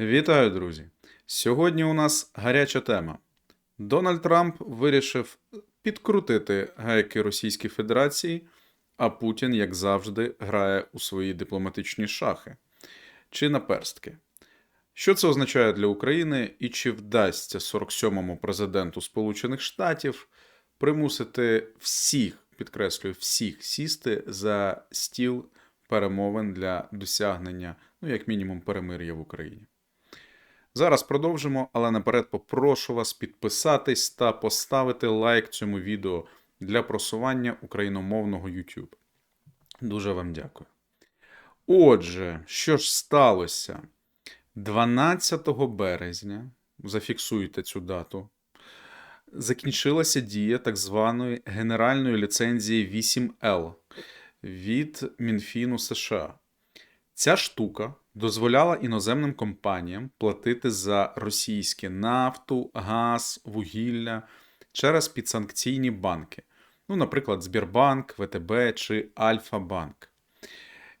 Вітаю, друзі! Сьогодні у нас гаряча тема. Дональд Трамп вирішив підкрутити гайки Російської Федерації, а Путін, як завжди, грає у свої дипломатичні шахи чи наперстки. Що це означає для України і чи вдасться 47-му президенту Сполучених Штатів примусити всіх, підкреслюю, всіх сісти за стіл перемовин для досягнення, ну, як мінімум, перемир'я в Україні? Зараз продовжимо, але наперед попрошу вас підписатись та поставити лайк цьому відео для просування україномовного YouTube. Дуже вам дякую. Отже, що ж сталося? 12 березня, зафіксуйте цю дату, закінчилася дія так званої генеральної ліцензії 8L від Мінфіну США. Ця штука дозволяла іноземним компаніям платити за російське нафту, газ, вугілля через підсанкційні банки, ну, наприклад, Збірбанк, ВТБ чи Альфа-Банк.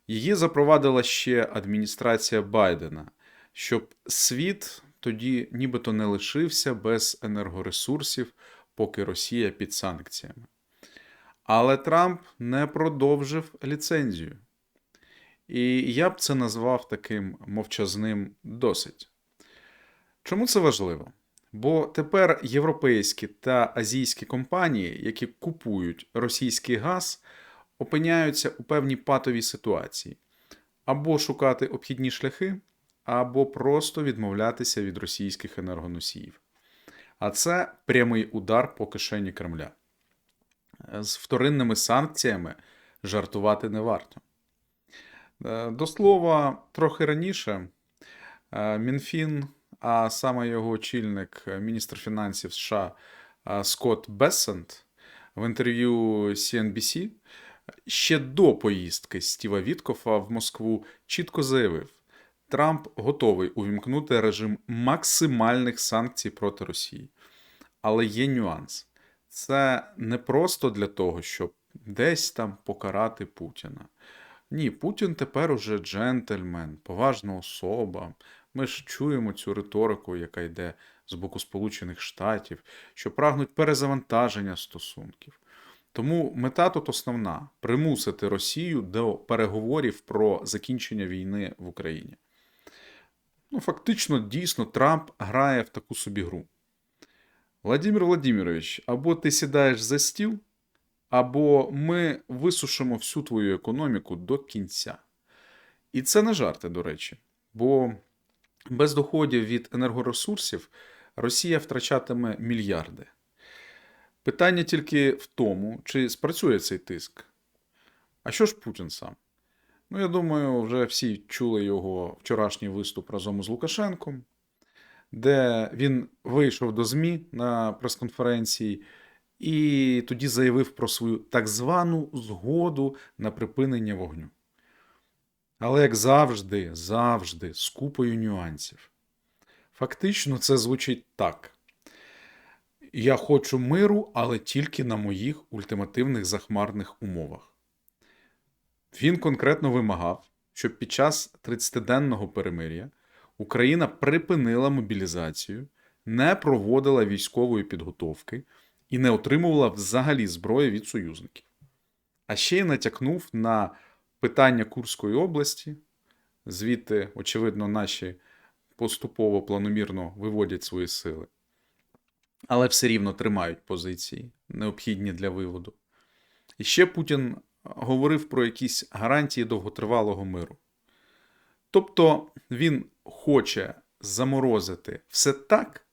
Її запровадила ще адміністрація Байдена, щоб світ тоді нібито не лишився без енергоресурсів, поки Росія під санкціями. Але Трамп не продовжив ліцензію. І я б це назвав таким мовчазним досить. Чому це важливо? Бо тепер європейські та азійські компанії, які купують російський газ, опиняються у певній патовій ситуації або шукати обхідні шляхи, або просто відмовлятися від російських енергоносіїв. А це прямий удар по кишені Кремля. З вторинними санкціями жартувати не варто. Е, До слова, трохи раніше е, Мінфін, а саме його очільник, е, міністр фінансів США Скотт Бессент, в інтерв'ю CNBC ще до поїздки Стіва Віткофа в Москву чітко заявив: Трамп готовий увімкнути режим максимальних санкцій проти Росії. Але є нюанс. Це не просто для того, щоб десь там покарати Путіна. Ні, Путін тепер уже джентльмен, поважна особа. Ми ж чуємо цю риторику, яка йде з боку Сполучених Штатів, що прагнуть перезавантаження стосунків. Тому мета тут основна примусити Росію до переговорів про закінчення війни в Україні. Ну, фактично, дійсно, Трамп грає в таку собі гру. Владимир Владимирович, або ти сідаєш за стіл, або ми висушимо всю твою економіку до кінця. І це не жарти, до речі, бо без доходів від енергоресурсів Росія втрачатиме мільярди. Питання тільки в тому, чи спрацює цей тиск. А що ж Путін сам? Ну, я думаю, вже всі чули його вчорашній виступ разом з Лукашенком, де він вийшов до ЗМІ на прес-конференції і тоді заявив про свою так звану згоду на припинення вогню. Але, як завжди, завжди, з купою нюансів. Фактично, це звучить так. Я хочу миру, але тільки на моїх ультимативних захмарних умовах. Він конкретно вимагав, щоб під час 30-денного перемир'я Україна припинила мобілізацію, не проводила військової підготовки і не отримувала взагалі зброї від союзників. А ще й натякнув на питання Курської області, звідти, очевидно, наші поступово планомірно виводять свої сили, але все рівно тримають позиції, необхідні для виводу. І ще Путін говорив про якісь гарантії довготривалого миру. Тобто він хоче заморозити все так,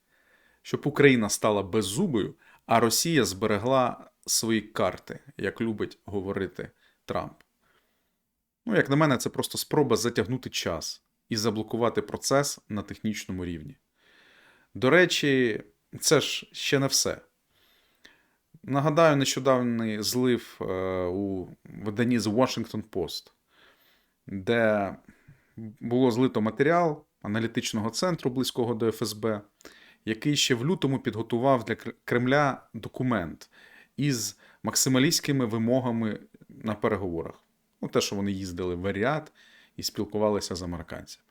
щоб Україна стала беззубою, а Росія зберегла свої карти, як любить говорити Трамп. Ну, як на мене, це просто спроба затягнути час і заблокувати процес на технічному рівні. До речі, це ж ще не все. Нагадаю, нещодавний злив е, у виданні The Washington Post, де було злито матеріал аналітичного центру близького до ФСБ, який ще в лютому підготував для Кремля документ із максималістськими вимогами на переговорах. Ну, те, що вони їздили в Варіат і спілкувалися з американцями.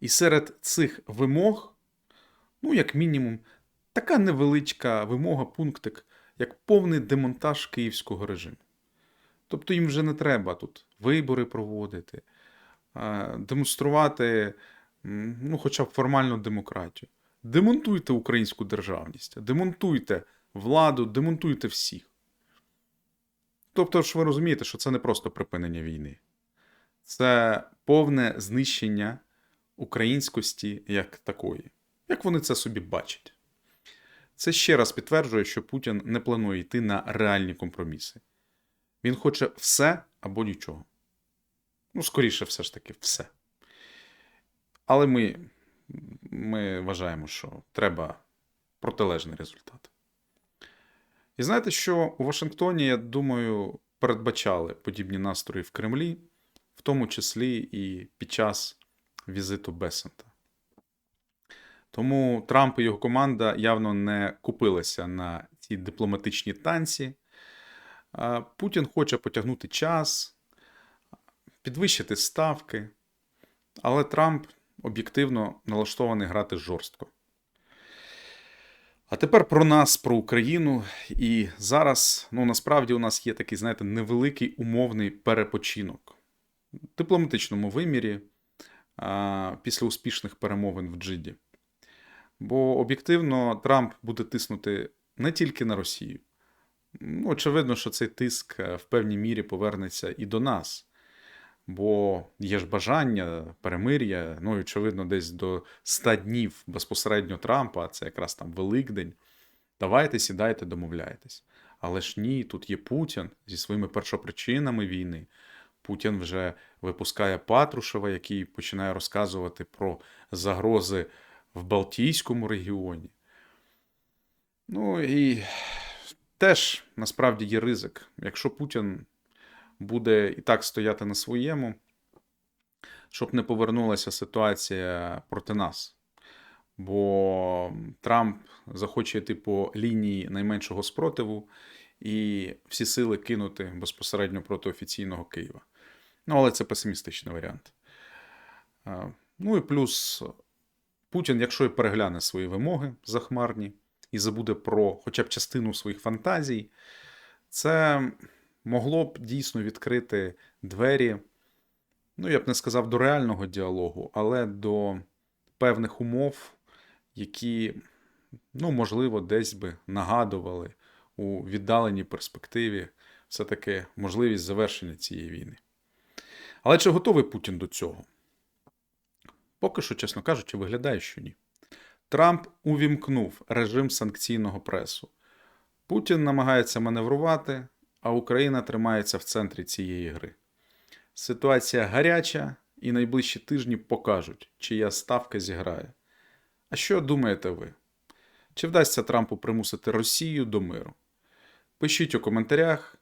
І серед цих вимог, ну, як мінімум, така невеличка вимога, пунктик, як повний демонтаж київського режиму. Тобто їм вже не треба тут вибори проводити, демонструвати ну, хоча б формальну демократію. Демонтуйте українську державність, демонтуйте владу, демонтуйте всіх. Тобто ж ви розумієте, що це не просто припинення війни, це повне знищення українськості як такої, як вони це собі бачать. Це ще раз підтверджує, що Путін не планує йти на реальні компроміси. Він хоче все або нічого. Ну, скоріше, все ж таки, все. Але ми, ми вважаємо, що треба протилежний результат. І знаєте, що у Вашингтоні, я думаю, передбачали подібні настрої в Кремлі, в тому числі і під час візиту Бесента. Тому Трамп і його команда явно не купилися на ці дипломатичні танці. Путін хоче потягнути час, підвищити ставки, але Трамп об'єктивно налаштований грати жорстко. А тепер про нас, про Україну. І зараз, ну насправді, у нас є такий, знаєте, невеликий умовний перепочинок в дипломатичному вимірі а, після успішних перемовин в Джиді. Бо об'єктивно Трамп буде тиснути не тільки на Росію. Ну, очевидно, що цей тиск е, в певній мірі повернеться і до нас. Бо є ж бажання, перемир'я, ну, і, очевидно, десь до 100 днів безпосередньо Трампа, а це якраз там Великдень. Давайте сідайте, домовляйтесь. Але ж ні, тут є Путін зі своїми першопричинами війни. Путін вже випускає Патрушева, який починає розказувати про загрози в Балтійському регіоні. Ну і теж насправді є ризик. Якщо Путін буде і так стояти на своєму, щоб не повернулася ситуація проти нас. Бо Трамп захоче йти по лінії найменшого спротиву і всі сили кинути безпосередньо проти офіційного Києва. Ну, але це песимістичний варіант. Ну і плюс Путін, якщо і перегляне свої вимоги захмарні і забуде про хоча б частину своїх фантазій, це могло б дійсно відкрити двері, ну я б не сказав до реального діалогу, але до певних умов, які, ну, можливо, десь би нагадували у віддаленій перспективі все-таки можливість завершення цієї війни. Але чи готовий Путін до цього? Поки що, чесно кажучи, виглядає, що ні. Трамп увімкнув режим санкційного пресу. Путін намагається маневрувати, а Україна тримається в центрі цієї гри. Ситуація гаряча, і найближчі тижні покажуть, чия ставка зіграє. А що думаєте ви? Чи вдасться Трампу примусити Росію до миру? Пишіть у коментарях,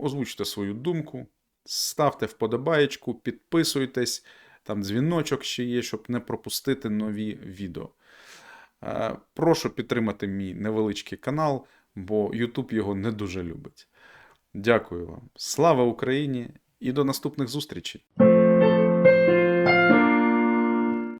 озвучте свою думку, ставте вподобаєчку, підписуйтесь, там дзвіночок ще є, щоб не пропустити нові відео. Е, Прошу підтримати мій невеличкий канал, бо YouTube його не дуже любить. Дякую вам. Слава Україні і до наступних зустрічей!